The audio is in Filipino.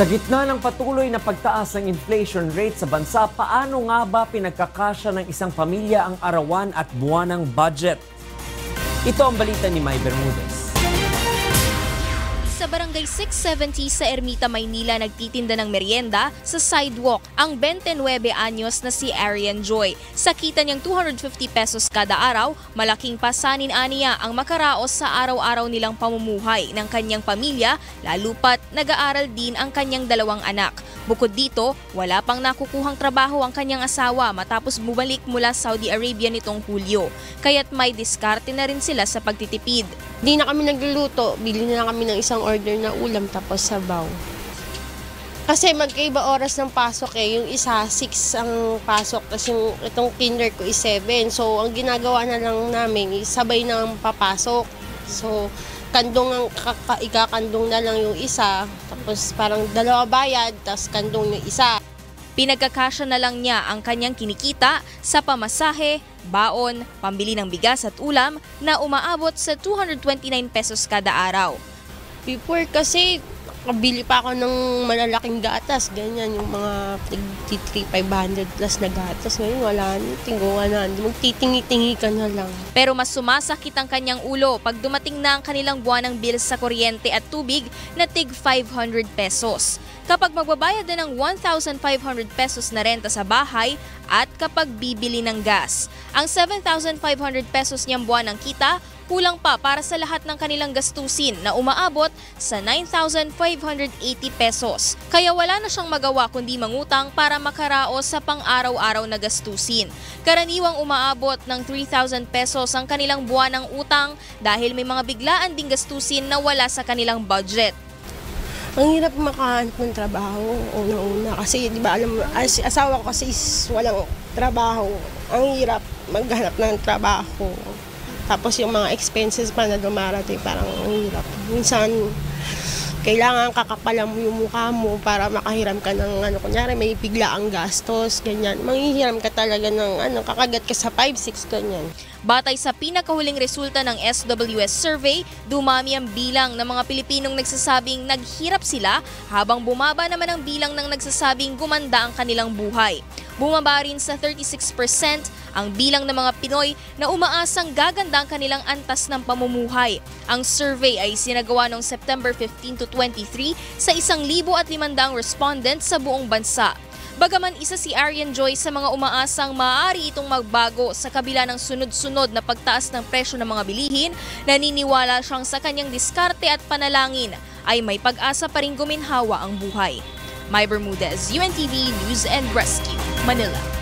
Sa gitna ng patuloy na pagtaas ng inflation rate sa bansa, paano nga ba pinagkakasya ng isang pamilya ang arawan at buwanang budget? Ito ang balita ni May Bermudez. Sa barangay 670 sa Ermita, Maynila nagtitinda ng merienda sa sidewalk ang 29 anyos na si Arian Joy. Sa kita niyang 250 pesos kada araw, malaking pasanin aniya ang makaraos sa araw-araw nilang pamumuhay ng kanyang pamilya, lalo pat nag-aaral din ang kanyang dalawang anak. Bukod dito, wala pang nakukuhang trabaho ang kanyang asawa matapos bumalik mula Saudi Arabia nitong Hulyo. Kaya't may diskarte na rin sila sa pagtitipid. Di na kami nagluluto, bili na lang kami ng isang order na ulam tapos sabaw. Kasi magkaiba oras ng pasok eh. Yung isa, 6 ang pasok. Tapos yung itong kinder ko is 7. So, ang ginagawa na lang namin sabay na ang papasok. So, kandong ang kaka- ikakandong na lang yung isa. Tapos parang dalawa bayad, tapos kandong yung isa. Pinagkakasya na lang niya ang kanyang kinikita sa pamasahe, baon, pambili ng bigas at ulam na umaabot sa 229 pesos kada araw. Before kasi, kabili pa ako ng malalaking gatas, ganyan, yung mga 3,500 plus na gatas. Ngayon, wala na, tinguha na, magtitingi-tingi ka na lang. Pero mas sumasakit ang kanyang ulo pag dumating na ang kanilang buwanang bills sa kuryente at tubig na tig 500 pesos. Kapag magbabayad na ng 1,500 pesos na renta sa bahay at kapag bibili ng gas. Ang 7,500 pesos niyang buwan ng kita, kulang pa para sa lahat ng kanilang gastusin na umaabot sa 9,580 pesos. Kaya wala na siyang magawa kundi mangutang para makaraos sa pang-araw-araw na gastusin. Karaniwang umaabot ng 3,000 pesos ang kanilang buwan ng utang dahil may mga biglaan ding gastusin na wala sa kanilang budget. Ang hirap makahanap ng trabaho, una-una. Kasi, di ba, alam as, asawa ko kasi is walang trabaho. Ang hirap maghanap ng trabaho. Tapos yung mga expenses pa na dumarating, parang ang hirap. Minsan, kailangan kakapalan mo yung mukha mo para makahiram ka ng ano, kunyari may bigla ang gastos, ganyan. Manghihiram ka talaga ng ano, kakagat ka sa 5-6, ganyan. Batay sa pinakahuling resulta ng SWS survey, dumami ang bilang ng mga Pilipinong nagsasabing naghirap sila habang bumaba naman ang bilang ng nagsasabing gumanda ang kanilang buhay. Bumaba rin sa 36% ang bilang ng mga Pinoy na umaasang gaganda ang kanilang antas ng pamumuhay. Ang survey ay sinagawa noong September 15 to 23 sa 1,500 respondents sa buong bansa. Bagaman isa si Arian Joy sa mga umaasang maaari itong magbago sa kabila ng sunod-sunod na pagtaas ng presyo ng mga bilihin, naniniwala siyang sa kanyang diskarte at panalangin ay may pag-asa pa rin guminhawa ang buhay. My Bermudez, UNTV News and Rescue, Manila.